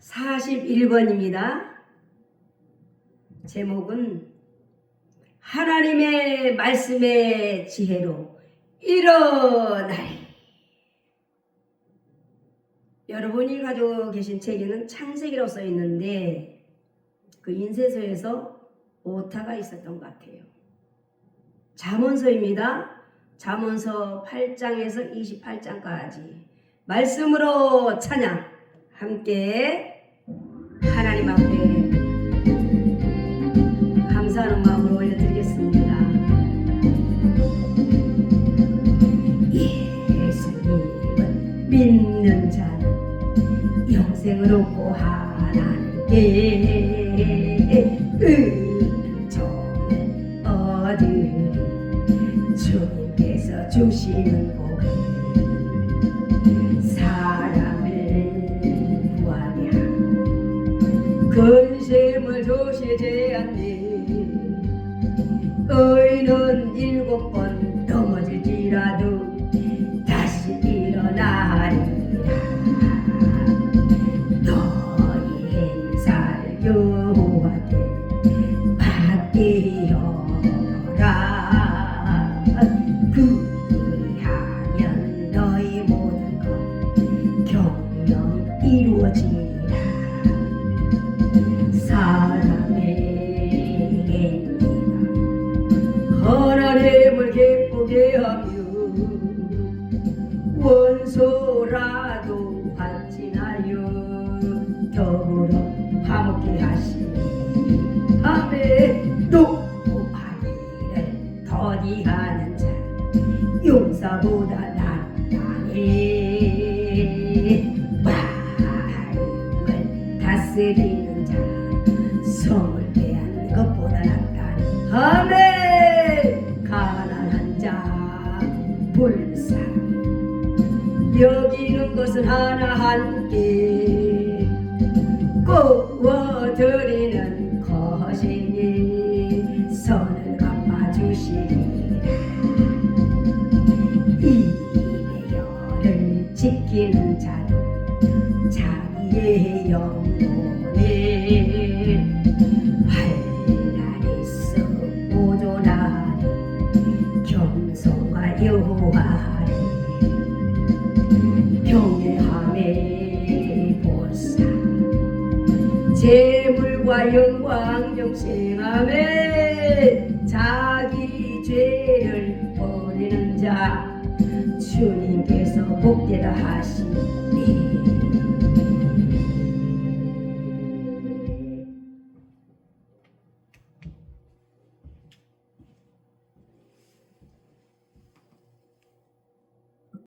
41번입니다. 제목은 하나님의 말씀의 지혜로 일어나리. 여러분이 가지고 계신 책에는 창세기라고 써 있는데 그 인쇄소에서 오타가 있었던 것 같아요. 잠언서입니다. 잠언서 8장에서 28장까지 말씀으로 찬양 함께 하나님 앞에 감사하는 마음으로 올려드리겠습니다. 예수님을 믿는 자는 영생을 얻고 하나님께 종을 얻으리 주님께서 주시는 복 근심을 주시지 않니? 의는 일곱 번 넘어질지라도 다시 일어나리라. 너희 행사를 여호와께 맡기어 기쁘게 하며 원소라도 환진하여 더불어 화목게 하시니 밤에 노하기를 더디하는 자 용사보다 낫다니 마음을 다스리는 자 성을 빼앗는 것보다 낫다니 아멘 불쌍히 여기는 것은 하나 함께 꼬워드리는 것이니 선을 갚아주시리라 입의 열을 지키는 자는 자기의 영혼에 환 재물과 영광 영생함에 자기 죄를 버리는 자 주님께서 복되다 하시니